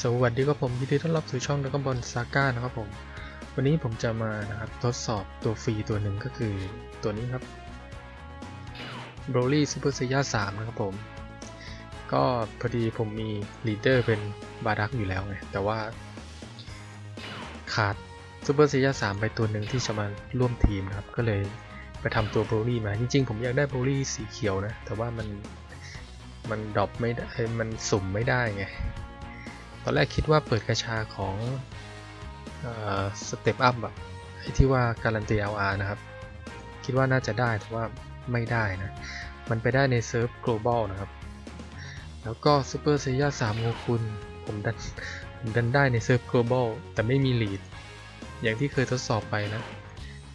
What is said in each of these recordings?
สวัสดีครับผมยินดีต้อนรับสู่ช่องดากบอลซาก้านะครับผมวันนี้ผมจะมานะครับทดสอบตัวฟรีตัวหนึ่งก็คือตัวนี้ครับ b r o l y Super Saiya 3นะครับผม ก็พอดีผมมีลีดเดอร์เป็นบาดักอยู่แล้วไงแต่ว่า ขาด Super Saiya 3ไปตัวหนึ่งที่จะมาร่วมทีมนะครับ ก็เลยไปทำตัว b r o l y มาจริงๆ ผมอยากได้ b r o l y สีเขียวนะ แต่ว่ามันมันดรอปไม่ได้มันสุ่มไม่ได้ไง ตอนแรกคิดว่าเปิดกระชาของสเต็ปอัพแบบที่ว่าการันตี LR นะครับ คิดว่าน่าจะได้แต่ว่าไม่ได้นะ มันไปได้ในเซิร์ฟ global นะครับ แล้วก็ Super Saiya 3โงคุณผมดันผมดันได้ในเซิร์ฟ global แต่ไม่มีลีดอย่างที่เคยทดสอบไปนะ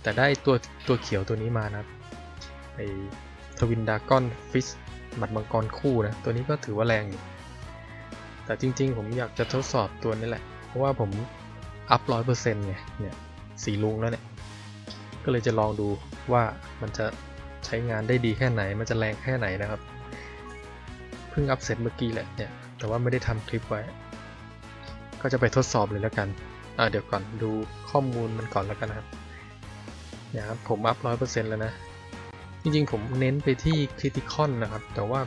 แต่ได้ตัวตัวเขียวตัวนี้มานะไอทวินดากอนฟิสหมัดมังกรคู่นะ ตัวนี้ก็ถือว่าแรงอยู่ แต่จริงๆ ผมอยากจะทดสอบตัวนี้แหละ เพราะว่าผมอัพร้อยเปอร์เซ็นต์ไงเนี่ยสีลุงแล้วเนี่ย ก็เลยจะลองดูว่ามันจะใช้งานได้ดีแค่ไหน มันจะแรงแค่ไหนนะครับ เพิ่งอัพเสร็จเมื่อกี้แหละเนี่ย แต่ว่าไม่ได้ทำคลิปไว้ ก็จะไปทดสอบเลยแล้วกัน อ่าเดี๋ยวก่อนดูข้อมูลมันก่อนแล้วกันนะครับเนี่ยครับผมอัพร้อยเปอร์เซ็นต์แล้วนะ จริงๆ ผมเน้นไปที่คริติคอนนะครับ แต่ว่า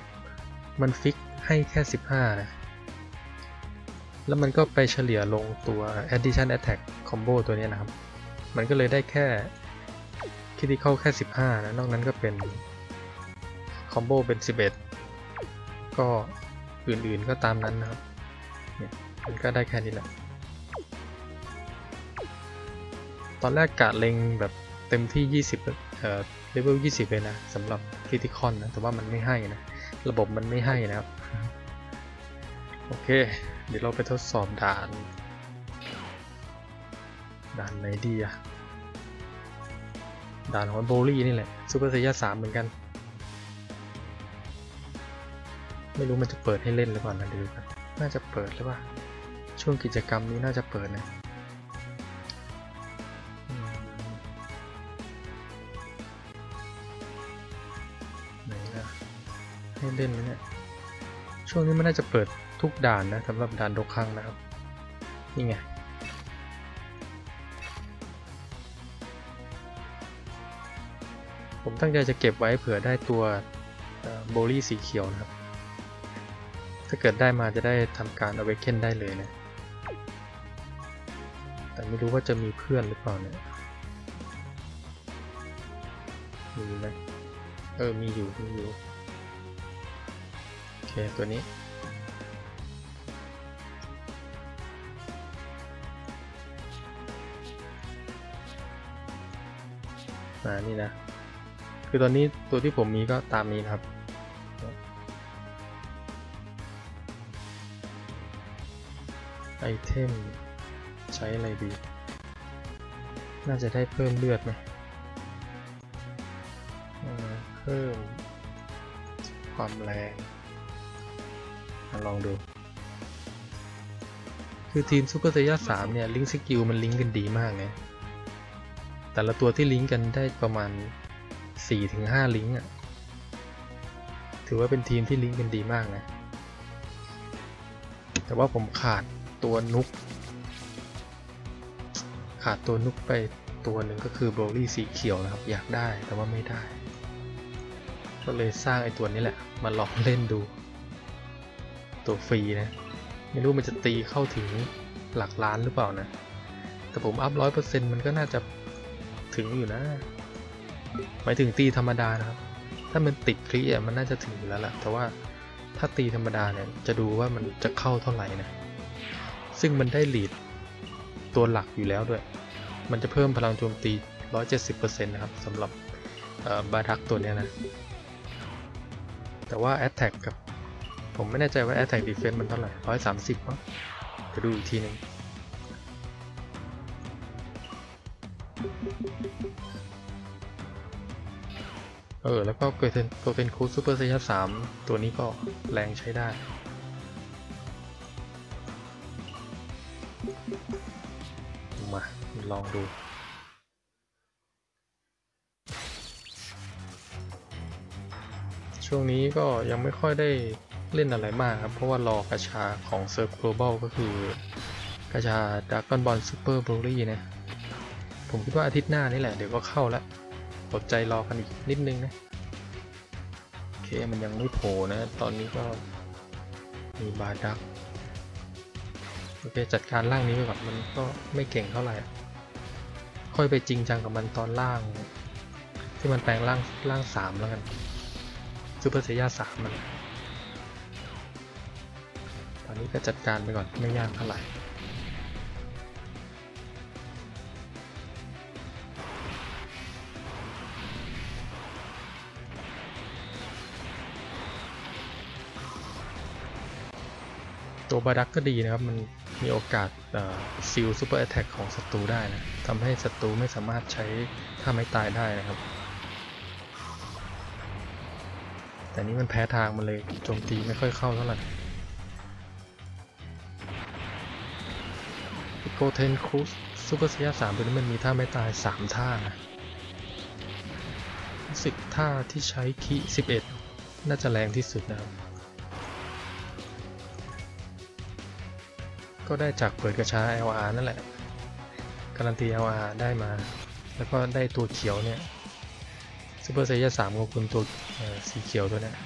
มันฟิกให้แค่ 15นะ แล้วมันก็ไปเฉลี่ยลงตัว addition attack combo ตัวนี้นะครับ มันก็เลยได้แค่ critical แค่ 15 นะ นอกนั้นก็เป็น combo เป็น 11 ก็อื่นๆก็ตามนั้นนะครับเนี่ยมันก็ได้แค่นี้แหละ ตอนแรกกะเล็งแบบเต็มที่ 20เอ่อ level 20 เลยนะสำหรับ critical นะ แต่ว่ามันไม่ให้นะ ระบบมันไม่ให้นะครับ โอเค เดี๋ยวเราไปทดสอบด่าน ด่านไหนดีอะด่านของโบลี่นี่แหละซูเปอร์เซียสามเหมือนกัน ไม่รู้มันจะเปิดให้เล่นหรือเปล่านะดูกันน่าจะเปิดหรือเปล่าช่วงกิจกรรมนี้น่าจะเปิดนะไหนนะให้เล่นไหมเนี่ยช่วงนี้มันน่าจะเปิด ทุกด่านนะสำหรับด่านโดคังนะครับ นี่ไง ผมตั้งใจจะเก็บไว้เผื่อได้ตัวโบลี่สีเขียวนะครับ ถ้าเกิดได้มาจะได้ทำการเอาไว้เค้นได้เลยนะ แต่ไม่รู้ว่าจะมีเพื่อนหรือเปล่าเนี่ยมีไหมเออ มีอยู่ มีอยู่ โอเค ตัวนี้านี่นะ คือตอนนี้ตัวที่ผมมีก็ตามนี้นะครับไอเทมใช้อะไรดี น่าจะได้เพิ่มเลือดไหมเพิ่มความแรงมาลองดู คือทีมซูเปอร์เซย่า3เนี่ย ลิงก์สกิลมันลิงก์กันดีมากไง แต่ละตัวที่ลิงก์กันได้ประมาณ 4-5 ลิงก์อะ ถือว่าเป็นทีมที่ลิงก์กันดีมากนะ แต่ว่าผมขาดตัวนุก ขาดตัวนุกไปตัวหนึ่งก็คือโบรลี่สีเขียวนะครับ อยากได้แต่ว่าไม่ได้ ก็เลยสร้างไอ้ตัวนี้แหละ มาลองเล่นดู ตัวฟรีนะ ไม่รู้มันจะตีเข้าถึงหลักล้านหรือเปล่านะ แต่ผมอัพร้อยเปอร์เซ็นต์มันก็น่าจะ ถึงอยู่นะหมายถึงตีธรรมดานะครับ ถ้ามันติดคลิอะมันน่าจะถึงอยู่แล้วแหละแต่ว่าถ้าตีธรรมดาเนี่ยจะดูว่ามันจะเข้าเท่าไหร่นะซึ่งมันได้ลีดตัวหลักอยู่แล้วด้วย มันจะเพิ่มพลังโจมตี 170%นะครับสำหรับบาทักตัวเนี้ยนะ แต่ว่า Attack กับ ผมไม่แน่ใจว่า Attack Defense มันเท่าไหร่ 130มั้งจะดูอีกทีหนึง เออ แล้วก็เกิดเป็นโกเทนคูซูเปอร์ไซยัสามตัวนี้ก็แรงใช้ได้ มา ลองดูช่วงนี้ก็ยังไม่ค่อยได้เล่นอะไรมากครับ เพราะว่ารอกระชาของเซิร์ฟ global ก็คือกระชาด r a ก o n บอลซูเปอร์บ o ลี่นะ ผมคิดว่าอาทิตย์หน้านี่แหละ เดี๋ยวก็เข้าแล้ว อดใจรอกันอีกนิดนึงนะ โอเคมันยังไม่โผล่นะ ตอนนี้ก็มีบาดักโอเคจัดการล่างนี้ไปก่อนมันก็ไม่เก่งเท่าไหร่ ค่อยไปจริงจังกับมันตอนล่าง ที่มันแปลงร่างร่างสามแล้วกันซูเปอร์เซียสามมันตอนนี้ก็จัดการไปก่อนไม่ยากเท่าไหร่ บาดักก็ดีนะครับ มันมีโอกาสซิลซูเปอร์แอตแทกของศัตรูได้นะทำให้ศัตรูไม่สามารถใช้ท่าไม้ตายได้นะครับ แต่นี้มันแพ้ทางมันเลยโจมตีไม่ค่อยเข้าเท่าไหร่โกเทนครูสซูเปอร์เซียสามตัวนี้มันมีท่าไม่ตายสามท่านะสิท่าที่ใช้คีสิบเอ็ดน่าจะแรงที่สุดนะครับ ก็ได้จากเปิดกระช้า LR นั่นแหละ การันตี LR ได้มา แล้วก็ได้ตัวเขียวเนี่ยซูเปอร์ไซย่าสามของคุณตัวสีเขียวตัวเนี้ย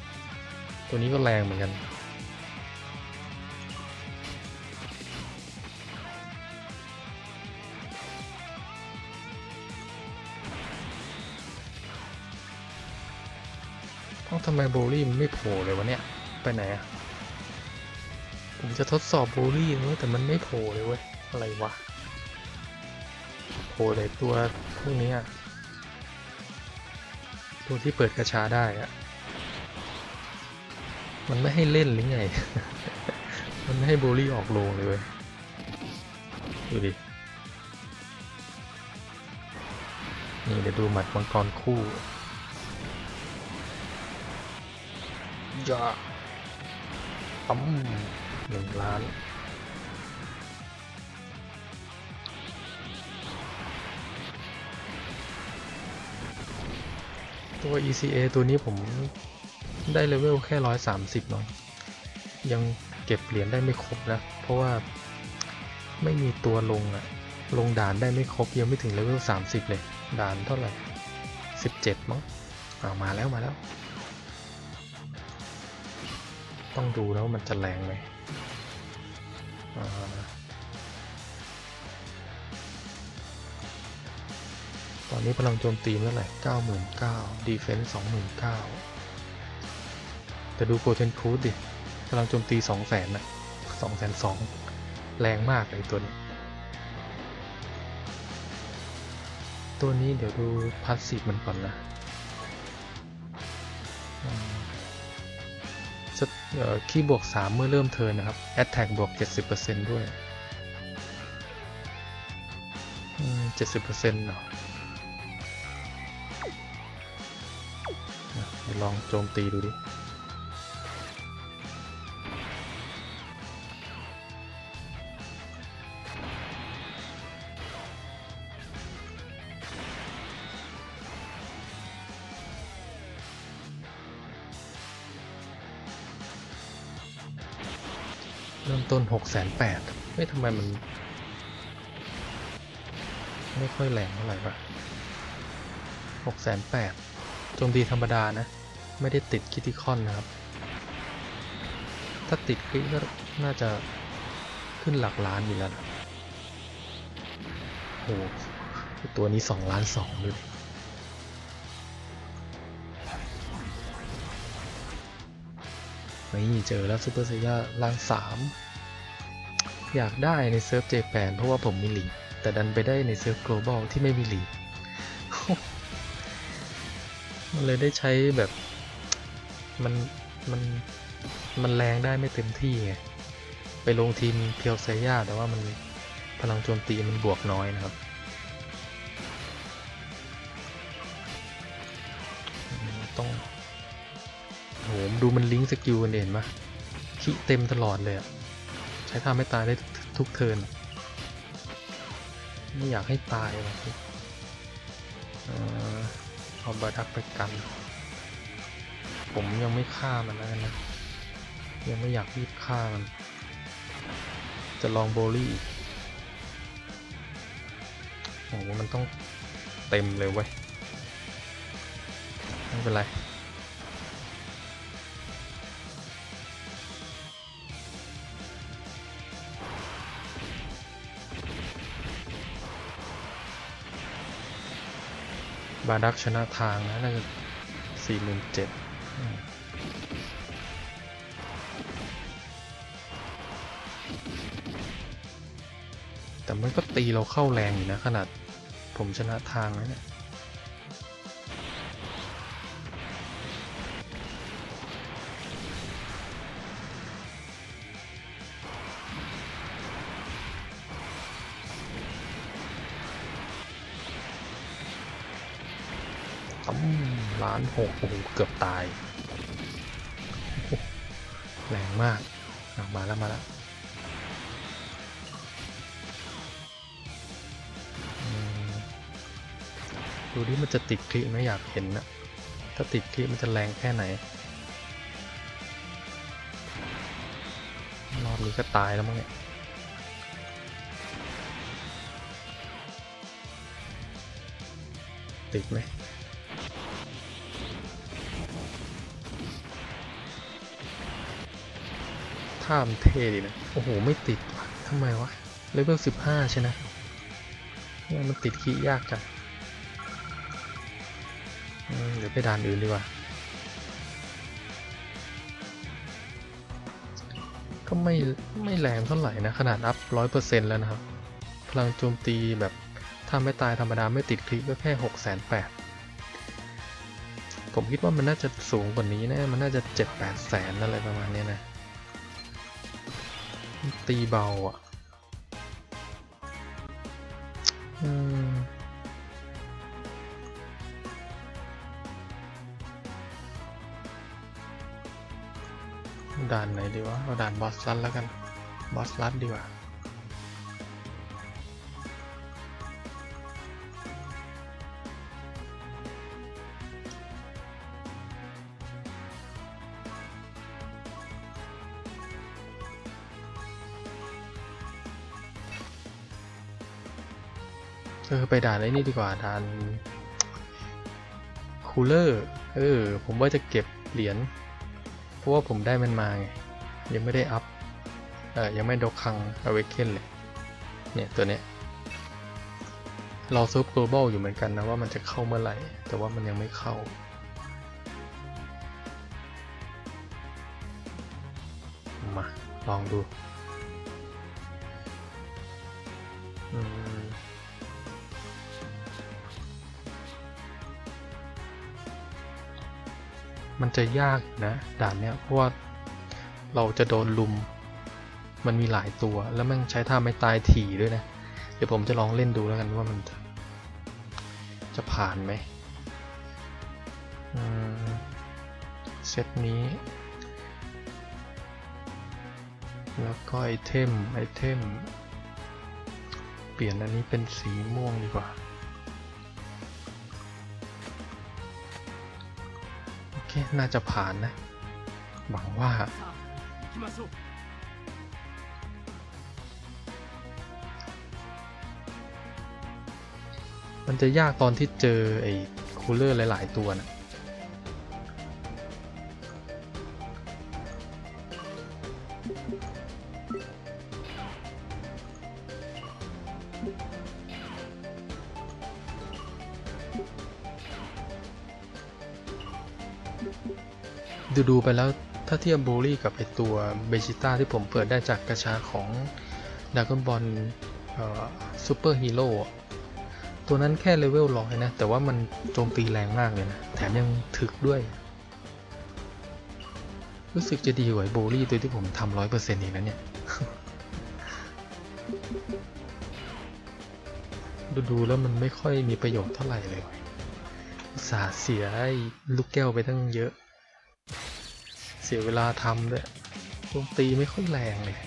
ตัวนี้ก็แรงเหมือนกัน ต้องทำไมโบลี่มันไม่โผล่เลยวะเนี่ย ไปไหนอะ ผมจะทดสอบโบลี่นะแต่มันไม่โผล่เลยเว้ย อะไรวะ โผล่เลยตัวพวกนี้อะตัวที่เปิดกระชาได้อะมันไม่ให้เล่นหรือไง มันไม่ให้โบลี่ออกโรงเลยเว้ย ดูดิ นี่เดี๋ยวดูหมัดมังกรคู่ยาปั๊ม หนึ่งล้าน ตัว ECA ตัวนี้ผมได้เลเวลแค่130เนาะยังเก็บเหรียญได้ไม่ครบนะ เพราะว่าไม่มีตัวลงอะลงด่านได้ไม่ครบ ยังไม่ถึงเลเวล30เลย ด่านเท่าไหร่17มั้งอามาแล้วมาแล้ว ต้องดูแล้วมันจะแรงไหม ตอนนี้พลังโจมตีเท่าไหร่99,000ดีเฟนส์29,000แต่ดูโกเทนคูดดิพลังโจมตี 200,000นะ2,200,000 แรงมากเลยตัวนี้ ตัวนี้เดี๋ยวดูพาสซีฟมันก่อนนะ คีย์บวก 3 เมื่อเริ่มเทิร์นนะครับ Attack บวก 70%ด้วย 70%เนาะลองโจมตีดูดิ เริ่มต้น6 8 0 0 0ไม่ทำไมมัน ไม่ค่อยแรงเท่าไหร่วะ6 8 0 0 0โจมตีธรรมดานะ ไม่ได้ติดคิติคอนนะครับ ถ้าติดคิก็น่าจะขึ้นหลักล้านอยู่แล้วนะโอ้โหตัวนี้2ล้าน2เลย นี่เจอแล้วซูเปอร์ไซย่าล้าน3อยากได้ในเซิร์ฟเจแปนเพราะว่าผมมีลีกแต่ดันไปได้ในเซิร์ฟ global ที่ไม่มีลีกมันเลยได้ใช้แบบมันมันมันแรงได้ไม่เต็มที่ไง ไปลงทีมเพียวไซย่าแต่ว่ามันพลังโจมตีมันบวกน้อยนะครับ ดูมันลิงก์สกิลกันเห็นปะคิเต็มตลอดเลยอะใช้ท่าไม่ตายได้ทุกเทิร์นไม่อยากให้ตายว่ะเออเอาบาดักไปกัน ผมยังไม่ฆ่ามันแล้วนะ ยังไม่อยากรีบฆ่ามัน จะลองโบลี่โอ้โหมันต้องเต็มเลยเว้ย ไม่เป็นไร บาดักชนะทางนะน่าจะสี่หมื่นเจ็ดแต่มันก็ตีเราเข้าแรงอยู่นะ ขนาดผมชนะทางแล้วเนี่ย หกโอ้โหเกือบตาย แรงมากอะมาแล้วมาแล้วดูดิมันจะติดคลิปไหมอยากเห็นนะถ้าติดคลิปมันจะแรงแค่ไหนรอบนี้ก็ตายแล้วมั้งเนี่ยติดไหม ท่ามนเท่ดีนะ โอ้โห ไม่ติดว่ะทำไมวะเลเวลสิบห้าใช่นะเนี่ยมันติดขี้ยากจังเดี๋ยวไปด่านอื่นดีกว่า ก็ไม่ไม่แรงเท่าไหร่นะ ขนาดอัพร้อยเปอร์เซ็นต์แล้วนะครับ พลังโจมตีแบบถ้าไม่ตายธรรมดาไม่ติดคลิปก็แค่หกแสนแปดผมคิดว่ามันน่าจะสูงกว่านี้นะ มันน่าจะเจ็ดแปดแสนอะไรประมาณนี้นะ ตีเบาอะอืมด่านไหนดีวะ เอาด่านบอสลัดแล้วกัน บอสลัดดีกว่า ด่านไอ้นี่ดีกว่าด่านคูลเลอร์เออผมว่าจะเก็บเหรียญเพราะว่าผมได้มันมาไงยังไม่ได้อัพเออยังไม่ดกคังอเวกเคนเลยเนี่ยตัวเนี้ยเราซูป global อยู่เหมือนกันนะว่ามันจะเข้าเมื่อไหร่ แต่ว่ามันยังไม่เข้า มา ลองดู มันจะยากนะด่านเนี้ยเพราะว่าเราจะโดนลุม มันมีหลายตัว แล้วมันใช้ท่าไม่ตายถี่ด้วยนะ เดี๋ยวผมจะลองเล่นดูแล้วกันว่ามันจะจะผ่านไหมอืมเซตนี้ แล้วก็ไอเทม ไอเทม เปลี่ยนอันนี้เป็นสีม่วงดีกว่า น่าจะผ่านนะ หวังว่า มันจะยากตอนที่เจอไอ้คูลเลอร์หลาย ๆ ตัวน่ะ ดูดูไปแล้วถ้าเทียบโบลี่กับไอตัวเบจิต้าที่ผมเปิดได้จากกระชาของดากอนบอลซูเปอร์ฮีโร่ตัวนั้นแค่เลเวลร้อยนะ แต่ว่ามันโจมตีแรงมากเลยนะ แถมยังถึกด้วย รู้สึกจะดีกว่าโบลี่ตัวที่ผมทำร้อยเปอร์เซ็นต์อีกนะเนี่ย ดูดูๆแล้วมันไม่ค่อยมีประโยชน์เท่าไหร่เลยสาเสียลูกแก้วไปตั้งเยอะ เสียเวลาทำด้วยโจมตีไม่ค่อยแรงเลย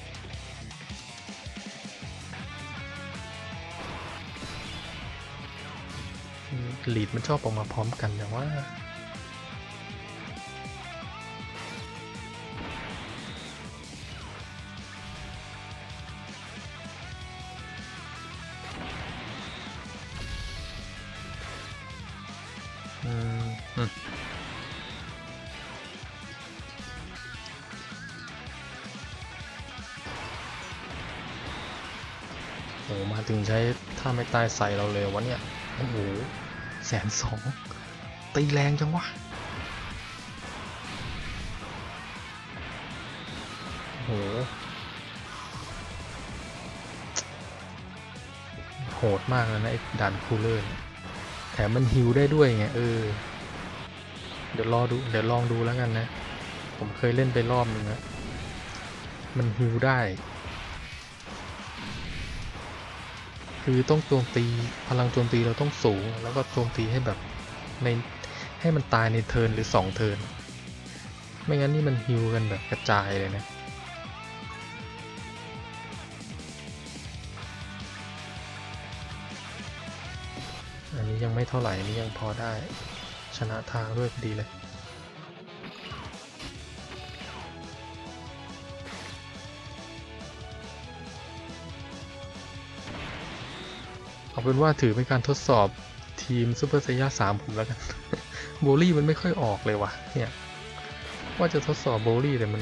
ลีดมันชอบออกมาพร้อมกันแต่ว่า ไม่ตายใส่เราเลยวะเนี่ย โอ้โหแสนสองตีแรงจังวะโหโหดมากเลยนะไอ้ด่านคูลเลอร์แถมมันฮิวได้ด้วยไงเออ เดี๋ยวรอดู เดี๋ยวลองดูแล้วกันนะ ผมเคยเล่นไปรอบนึงนะมันฮิวได้ คือต้องโจมตีพลังโจมตีเราต้องสูง แล้วก็โจมตีให้แบบในให้มันตายในเทิร์นหรือสองเทิร์นไม่งั้นนี่มันฮิวกันแบบกระจายเลยนะอันนี้ยังไม่เท่าไหร่นนี้ยังพอได้ชนะทางด้วยพอดีเลย เป็นว่าถือเป็นการทดสอบทีมซูเปอร์ไซย่าสามผมแล้วกัน โบลี่มันไม่ค่อยออกเลยว่ะ เนี่ย ว่าจะทดสอบโบลี่แต่มัน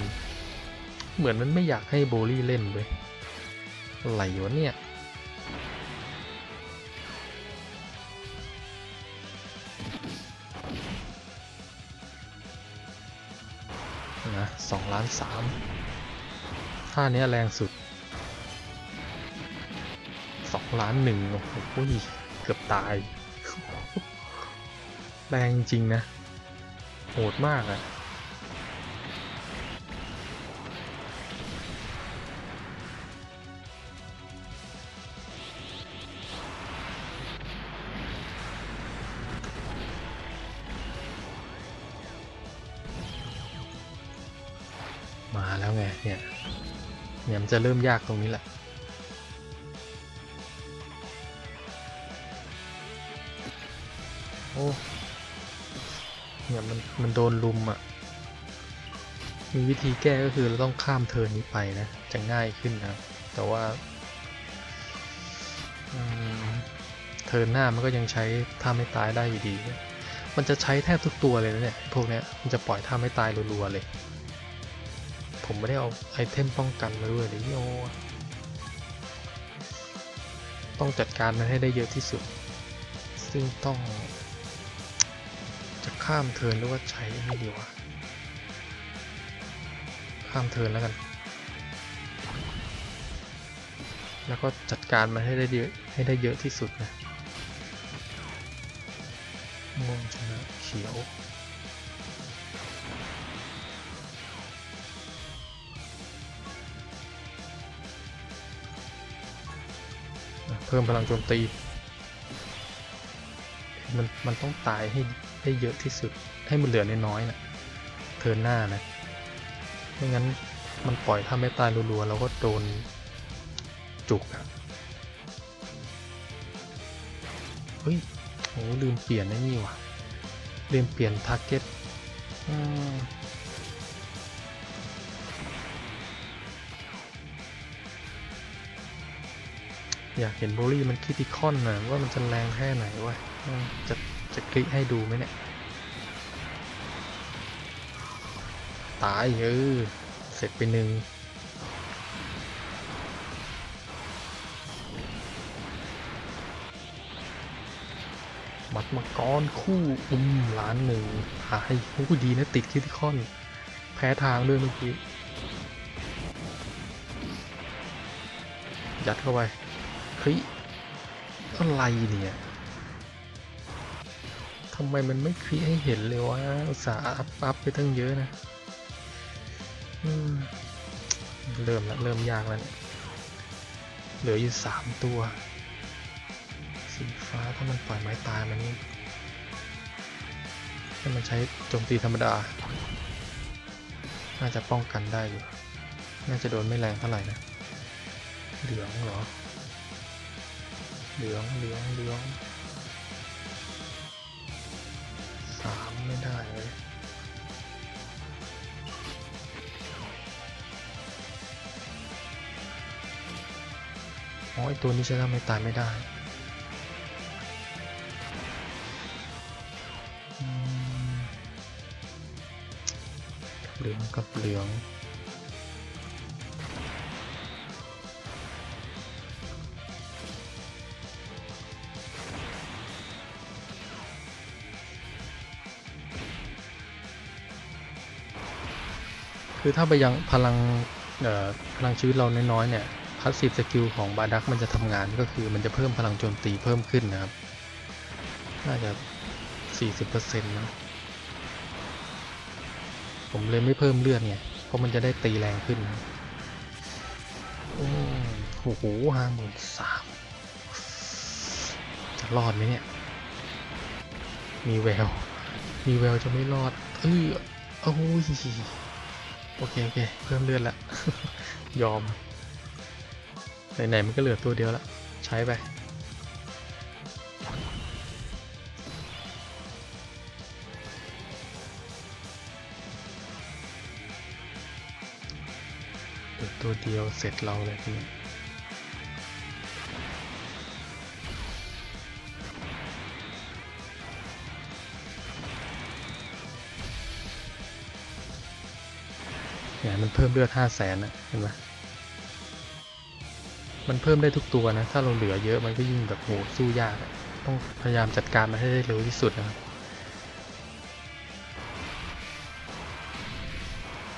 เหมือนมันไม่อยากให้โบลี่เล่นเลยอะไรวะเนี่ยนะสองล้านสามท่าเนี้ยแรงสุด ล้านหนึ่งโอ้โหเกือบตาย แรงจริงนะ โหดมากอะมาแล้วไงเนี่ยเนี่ยมันจะเริ่มยากตรงนี้แหละ โอ้เนี่ยมันมันโดนลุมอะ มีวิธีแก้ก็คือเราต้องข้ามเทิร์นนี้ไปนะ จะง่ายขึ้นนะ แต่ว่าเทิร์นหน้ามันก็ยังใช้ท่าไม่ตายได้อยู่ดี มันจะใช้แทบทุกตัวเลยนะเนี่ยพวกเนี้ยมันจะปล่อยท่าไม่ตายรัวๆเลย ผมไม่ได้เอาไอเทมป้องกันมาด้วยเลยโยต้องจัดการมันให้ได้เยอะที่สุด ซึ่งต้อง ข้ามเทินหรือว่าใช้ไม่ดีวะ ข้ามเทินแล้วกัน แล้วก็จัดการมันให้ได้เยอะให้ได้เยอะที่สุดนะม่วงชนะเขียว เพิ่มพลังโจมตี มันมันต้องตายให้ ให้เยอะที่สุด ให้มันเหลือน้อยๆนะเทินหน้านะ ไม่งั้นมันปล่อยถ้าไม่ตายรัวๆเราก็โดนจุกอะเฮ้ยโหลืมเปลี่ยนไอ้นี่วะลืมเปลี่ยนทาร์เก็ตอยากเห็นโบลี่มันคิติคอนนะว่ามันจะแรงแค่ไหนวะจะ จะคลิกให้ดูไหมเนี่ย ตายเออเสร็จไปหนึ่งมัดมังกรคู่อุ้มล้านหนึ่งหายโอ้ดีนะติดคิติคอน แพ้ทางด้วยเมื่อกี้ ยัดเข้าไปเฮ้ยอะไรเนี่ย ทำไมมันไม่คลิกให้เห็นเลยวะอุตส่าห์อัพอัพไปตั้งเยอะนะเริ่มแล้วเริ่มยากแล้วเนี่ยเหลืออยู่สามตัว สีฟ้าถ้ามันปล่อยไม้ตายมันนี่ถ้ามันใช้โจมตีธรรมดา น่าจะป้องกันได้อยู่ น่าจะโดนไม่แรงเท่าไหร่นะ เหลืองเหรอ เหลืองเหลืองเหลือง ไม่ได้เลยอ๋อไอตัวนี้จะทำให้ตายไม่ได้เหลืองกับเหลือง คือถ้าไปยังพลังพลังชีวิตเราน้อยๆเนี่ยพาสซีฟสกิลของบาดักมันจะทำงานก็คือมันจะเพิ่มพลังโจมตีเพิ่มขึ้นนะครับ น่าจะ 40%นะผมเลยไม่เพิ่มเลือดไงเพราะมันจะได้ตีแรงขึ้นนะโอ้โหห้าหมื่นสามจะรอดไหมเนี่ย มีแวว มีแววจะไม่รอด เออโอ้ย โอเค โอเค เพิ่มเลือดละ ยอม ไหน ๆ มันก็เหลือตัวเดียวละ ใช้ไปเหลือตัวเดียวเสร็จเราเลยทีนี้ เพิ่มเลือดห้าแสนนะเห็นไหมมันเพิ่มได้ทุกตัวนะ ถ้าเราเหลือเยอะมันก็ยิ่งแบบโหสู้ยาก ต้องพยายามจัดการมันให้ได้เร็วที่สุดนะครับ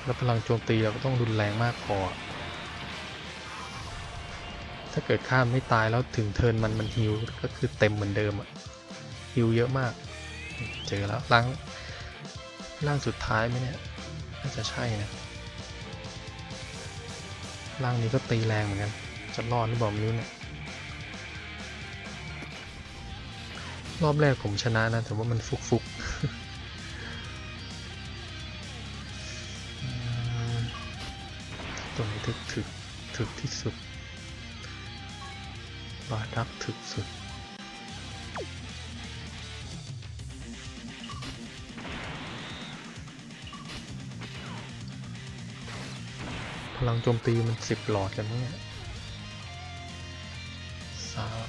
แล้วพลังโจมตีเราก็ต้องรุนแรงมากพอ ถ้าเกิดข้ามไม่ตายแล้วถึงเทิร์นมันมันฮิวก็คือเต็มเหมือนเดิมอะฮิวเยอะมาก เจอแล้วล่างล่างสุดท้ายไหมเนี่ย น่าจะใช่นะ ล่างนี้ก็ตีแรงเหมือนกัน จะรอดหรือเปล่าไม่รู้เนี่ย รอบแรกผมชนะนะ แต่ว่ามันฟุกฟุกตัวนี้ถึกถึกถึกที่สุด บาดักถึกสุด พลังโจมตีมันสิบหลอดกันมั้งเนี่ยสาม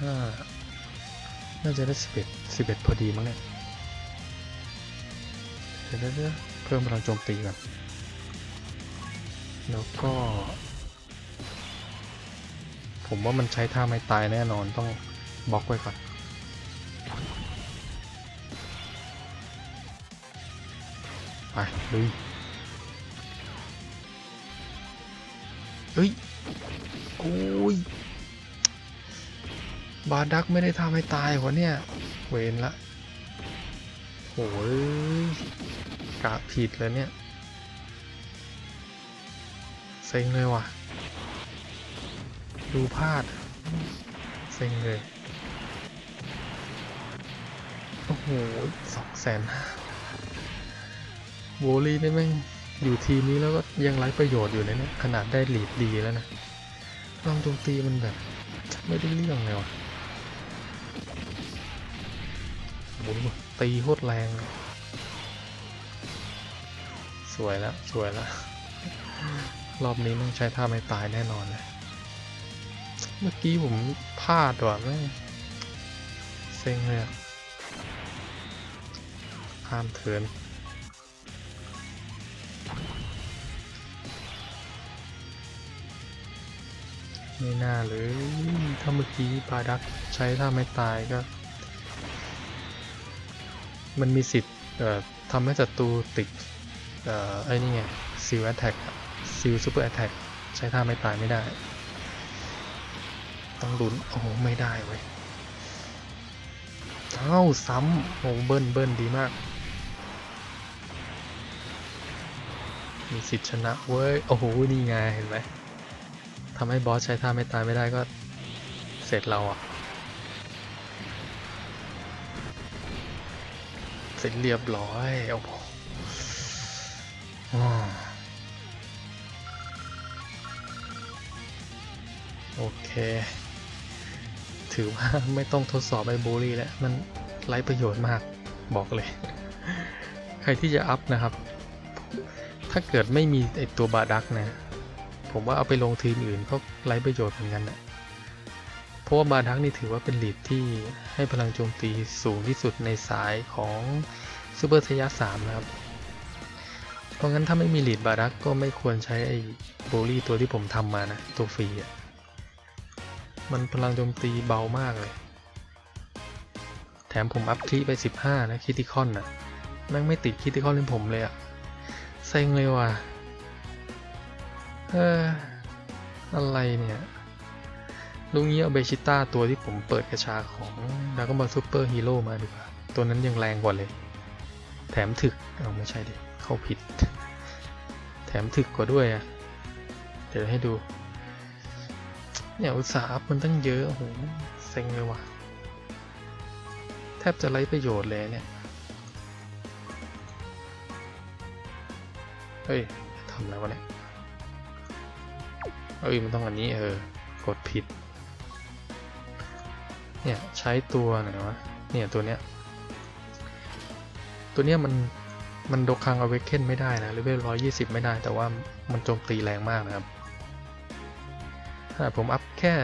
ห้าน่าจะได้สิบเอ็ดสิบเอ็ดพอดีมั้งเนี่ย เดี๋ยวเดี๋ยวๆเพิ่มพลังโจมตีก่อน แล้วก็ ผมว่ามันใช้ท่าไม่ตายแน่นอนต้องบล็อกไว้ก่อนไปลุยเฮ้ย โอ้ย บาดักไม่ได้ทำให้ตายวเนี่ย เวนละโอยกะผิดเลยเนี่ย เซ็งเลยว่ะ ดูพลาด เซ็งเลย โอ้โหสองแสนโวลีนี่แม่งอยู่ทีมนี้แล้วก็ยังไร้ประโยชน์อยู่เลยเนี่ยขนาดได้หลีดดีแล้วนะลองโจมตีมันแบบไม่ได้เรื่องเลยว่ะโอ้โหตีโคตรแรงเลยสวยแล้ว สวยแล้ว รอบนี้มันใช้ท่าไม่ตายแน่นอนเลยเมื่อกี้ผมพลาดว่ะแม่เซ็งเลยอะข้ามเทินไม่น่าเลยถ้าเมื่อกี้ปาดักใช้ท่าไม่ตายก็ มันมีสิทธิ์ทำให้ศัตรูติดไอ้นี่ไงซิลแอตแทก ซิลซูเปอร์แอตแทกใช้ท่าไม่ตายไม่ได้ ต้องลุ้น โอ้โห ไม่ได้เว้ยเอ้าซ้ำโอ้เบิ้ลเบิ้ลดีมาก มีสิทธิ์ชนะเว้ย โอ้โห นี่ไงเห็นไหมทำให้บอสใช้ท่าไม่ตายไม่ได้ก็เสร็จเราอะเสร็จเรียบร้อยโอ้โห โอเค ถือว่าไม่ต้องทดสอบไอ้บูลี่แล้ว มันไร้ประโยชน์มากบอกเลย ใครที่จะอัพนะครับ ถ้าเกิดไม่มีไอตัวบาดักนะ ผมว่าเอาไปลงทีมอื่นก็ไร้ประโยชน์เหมือนกันนะเพราะว่าบาดักนี่ถือว่าเป็นลีดที่ให้พลังโจมตีสูงที่สุดในสายของซูเปอร์ทยาสามนะครับ เพราะงั้นถ้าไม่มีลีดบารักก็ไม่ควรใช้ไอ้โบลี่ตัวที่ผมทำมานะ ตัวฟรีอะ มันพลังโจมตีเบามากเลย แถมผมอัพคลิไป 15 นะคิติคอนน่ะแม่งไม่ติดคิติคอนให้ผมเลยอะเซ็งเลยว่ะเอออะไรเนี่ย ลุงนี้เอาเบชิต้าตัวที่ผมเปิดกระชาของดากอนบอลซูเปอร์ฮีโร่มาดีกว่า ตัวนั้นยังแรงกว่าเลย แถมถึก เอาไม่ใช่ดิ เข้าผิด แถมถึกกว่าด้วยอะเดี๋ยวให้ดู เนี่ยอุตสาห์มันตั้งเยอะโอ้โหเซ็งเลยว่ะ แทบจะไร้ประโยชน์เลยเนี่ย เฮ้ยทำอะไรวะเนี่ยเอ้ยมันต้องอันนี้เออกดผิด เนี่ยใช้ตัวไหนวะเนี่ยตัวเนี้ย ตัวเนี้ยมันมันโดคังอเวกเคนไม่ได้นะเลเวลร้อยยี่สิบไม่ได้ แต่ว่ามันโจมตีแรงมากนะครับ ผมอัพแค่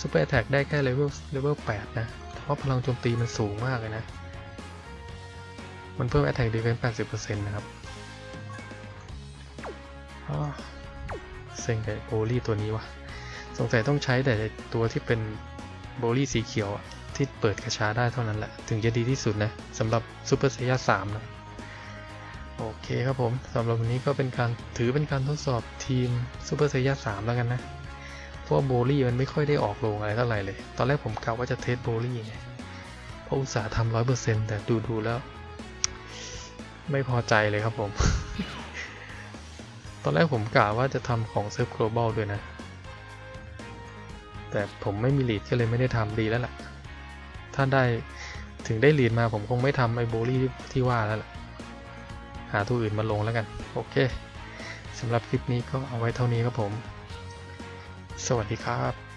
ซูเปอร์แท็กได้แค่เลเวลเลเวลแปดนะ เพราะพลังโจมตีมันสูงมากเลยนะ มันเพิ่ม Attack Defense 80%นะครับอ้อเซ็งกับโบลี่ตัวนี้วะสงสัยต้องใช้แต่ตัวที่เป็นโบลี่สีเขียวที่เปิดกระชาได้เท่านั้นแหละ ถึงจะดีที่สุดนะสำหรับซูเปอร์เซียสามนะโอเคครับผมสำหรับวันนี้ก็เป็นการถือเป็นการทดสอบทีมซูเปอร์เซียสามแล้วกันนะ ราะโบลี่มันไม่ค่อยได้ออกโรงอะไรเท่าไหร่เลย ตอนแรกผมกะว่าจะเทสโบลี่ไงเพราะอุตสาห์ทำร้อยเปอร์เซ็นต์แต่ดูดูๆแล้ว ไม่พอใจเลยครับผม ตอนแรกผมกะว่าจะทำของเซิร์ฟ global ด้วยนะ แต่ผมไม่มีลีดก็เลยไม่ได้ทำดีแล้วล่ะ ถ้าได้ถึงได้ลีดมาผมคงไม่ทำไอ้โบลี่ที่ว่าแล้วล่ะ หาตัวอื่นมาลงแล้วกัน โอเคสำหรับคลิปนี้ก็เอาไว้เท่านี้ครับผม สวัสดีครับ